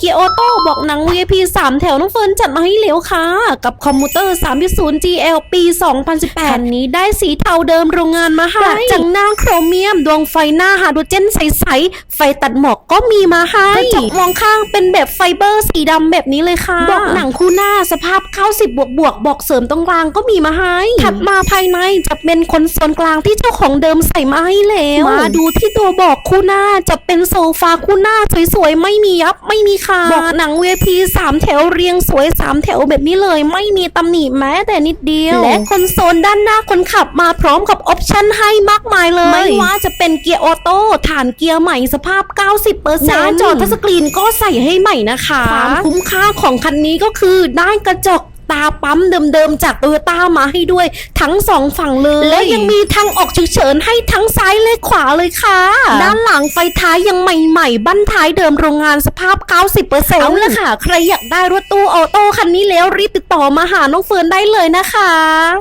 เกียร์ออโต้บอกหนัง VIP 3 แถวน้องเฟิร์นจัดมาให้เหลวค่ะ กับคอมพิวเตอร์ 3.0 GL ปี 2018 คันนี้ได้สีเทาเดิมโรงงานมาให้กระจังหน้าโครเมียม ดวงไฟหน้าไฮโดรเจนใส ๆ ไฟตัดหมอกก็มีมาให้กระจกมองข้างเป็นแบบไฟเบอร์สีดำแบบนี้เลยค่ะบอกหนังคู่หน้าสภาพ90บวกบวกๆบอกเสริมตรงกลางก็มีมาให้ถัดมาภายในจะเป็นคอนโซลกลางที่เจ้าของเดิมใส่มาให้แล้วมาดูที่ตัวบอกคู่หน้าจะเป็นโซฟาคู่หน้าสวยๆไม่มียับไม่มีขาดบอกหนัง VIP 3แถวเรียงสวย3แถวแบบนี้เลย ไม่มีตำหนิแม้แต่นิดเดียว และคอนโซลด้านหน้าคนขับมาพร้อมกับออปชั่นให้มากมายเลย ไม่ว่าจะเป็นเกียร์ออโต้ฐานเกียร์ใหม่สภาพ 90%หน้าจอทัชสกรีนก็ใส่ให้ใหม่นะคะ ความคุ้มค่าของคันนี้ก็คือได้กระจก ตาปั๊มเดิมๆจากโตโยต้ามาให้ด้วยทั้งสองฝั่งเลย และยังมีทางออกฉุกเฉินให้ทั้งซ้ายและขวาเลยค่ะ ด้านหลังไฟท้ายยังใหม่ๆ บั้นท้ายเดิมโรงงานสภาพ 90%เอาละค่ะ ใครอยากได้รถตู้ออโต้คันนี้แล้วรีบติดต่อมาหาน้องเฟิร์นได้เลยนะคะ